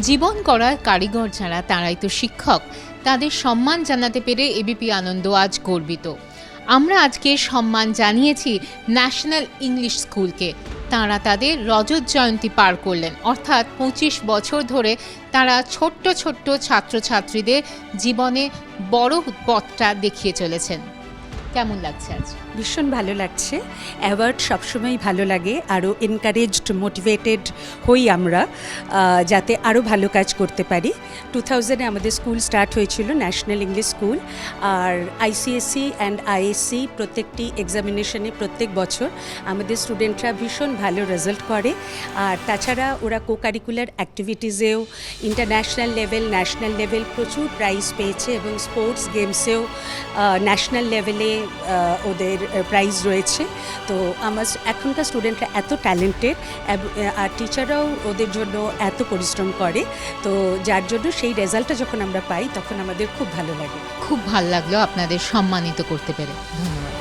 জীবন করার কারিগর যারা, তারাই তো শিক্ষক। তাদের সম্মান জানাতে পেরে এবিপি আনন্দ আজ গর্বিত। আমরা আজকে সম্মান জানিয়েছি ন্যাশনাল ইংলিশ স্কুলকে। তারা তাদের রজত জয়ন্তী পার করলেন। অর্থাৎ পঁচিশ বছর ধরে তারা ছোট্ট ছোট্ট ছাত্রছাত্রীদের জীবনে বড় পথটা দেখিয়ে চলেছেন। কেমন লাগছে আজ? ভীষণ ভালো লাগছে। অ্যাওয়ার্ড সবসময়ই ভালো লাগে আরও এনকারেজড মোটিভেটেড হই আমরা যাতে আরও ভালো কাজ করতে পারি। টু থাউজেন্ডে আমাদের স্কুল স্টার্ট হয়েছিল ন্যাশনাল ইংলিশ স্কুল আর আইসিএসসি অ্যান্ড আইএসসি প্রত্যেকটি এক্সামিনেশনে প্রত্যেক বছর আমাদের স্টুডেন্টরা ভীষণ ভালো রেজাল্ট করে। আর তাছাড়া ওরা কো কারিকুলার অ্যাক্টিভিটিসেও ইন্টারন্যাশনাল লেভেল ন্যাশনাল লেভেল প্রচুর প্রাইজ পেয়েছে এবং স্পোর্টস গেমসেও ন্যাশনাল লেভেলে ওদের প্রাইজ রয়েছে। তো আমার এখনকার স্টুডেন্টরা এত ট্যালেন্টেড আর টিচাররাও ওদের জন্য এত পরিশ্রম করে। তো যার জন্য সেই রেজাল্টটা যখন আমরা পাই, তখন আমাদের খুব ভালো লাগে। খুব ভালো লাগল আপনাদের সম্মানিত করতে পেরে। ধন্যবাদ।